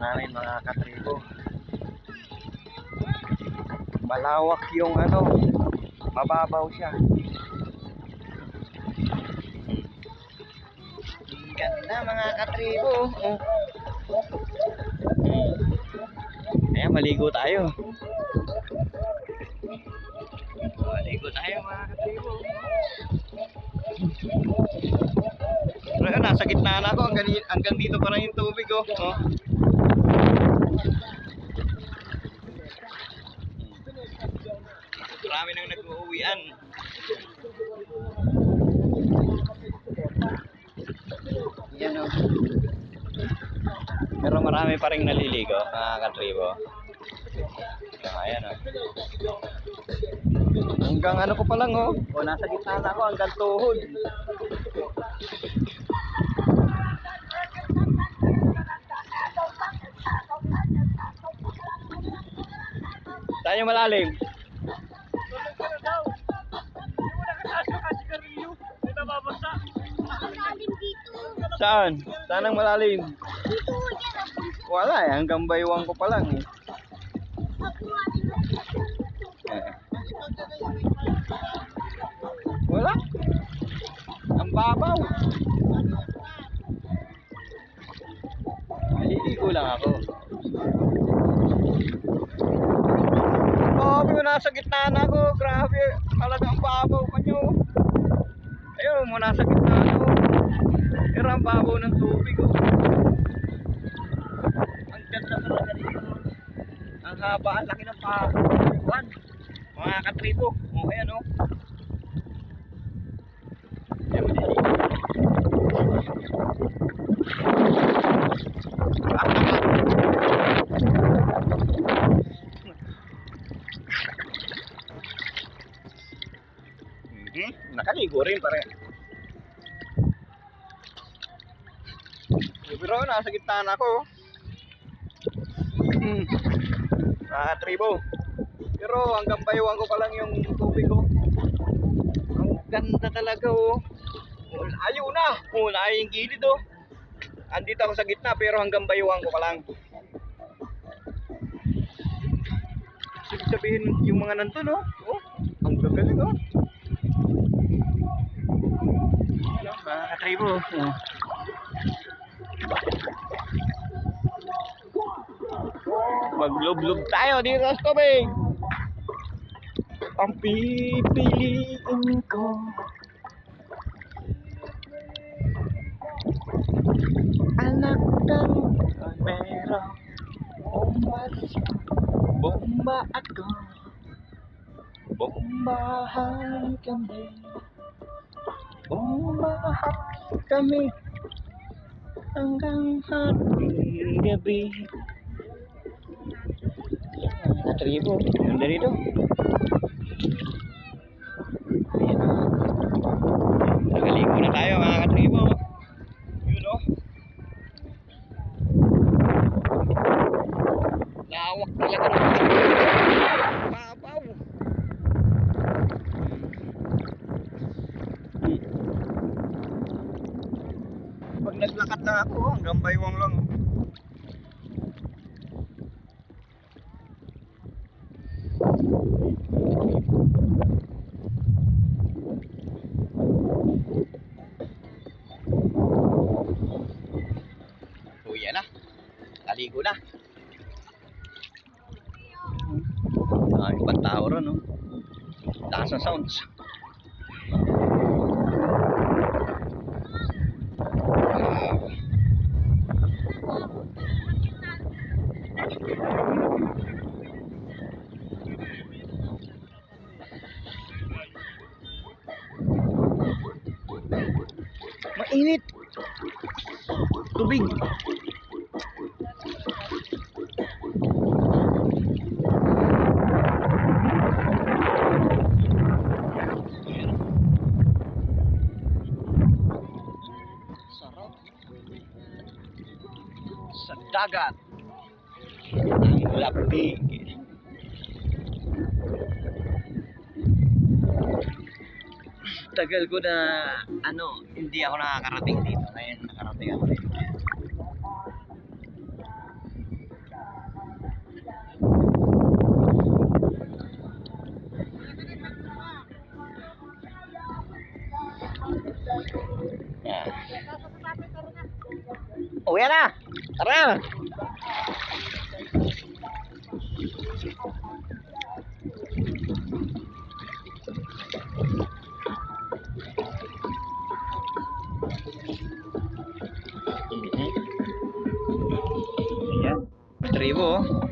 namin mga katribo. Malawak yung ano, mababaw siya. Ganda mga katribo. Ayan, maligo tayo. Maligo tayo mga katribo. Pero yun, nasa gitna na ako. Hanggang, hanggang dito pa rin yung tubig oh. oh. Marami nang nag-uuwian. Yan oh. Pero marami pa rin naliligo, mga katribo. Ayan oh. Hanggang ano ko pa lang oh. O nasa gitna na ako hanggang tuhod. Tayo malalim. Malalim. Saan? Saan ang malalim? Wala eh, hanggang baywang ko pa lang. Eh. Wala. Ang babaw. Maliligo lang ako. Grabe, nasa gitna na ako. Grabe, talagang babaw pa nyo. Ayun, mo nasa gitna na ako. Pero ang babaw ng tubig. Oh. Ang ganda talaga dito. Ang haba, ang laki ng pakuan. Mga katribo. O, ayan o. Ayan, Mhm, Nakaligo rin pare. Eh, Pero nasa gitna na ako. oh. Hmm. Ah, tribo. Pero hanggang bayuan ko pa lang yung tubig ko. Ang ganda talaga oh. Oh, Layo na. Oh, layo yung gilid oh. Andito ako sa gitna pero hanggang bayuan ko pa lang. Ibig sabihin yung mga nandun oh. Oh, ang gagaling oh. Ano, mga katribo. Oh. Maglublob tayo dito sa tubig. Ang pipiliin ko. Anak ng pero bomba bomba ako bombahan kami bombahan kami hanggang hating gabi Katribo, ganda rito. Nagaligo na tayo mga katribo. Yun o. Lawak talaga ng Pag naglakad na ako, hanggang baywang lang. Uwi na. Kaligo na. Ah, yung pantao ron, no? Taas ng sounds. Mainit. Tubig. Sarap. Sa dagat. Ang lapig tagal ko na ano, hindi ako nakakarating dito. Ngayon nakarating ako dito. Yeah. Uwi na! Tara! Ayan. May tribo oh.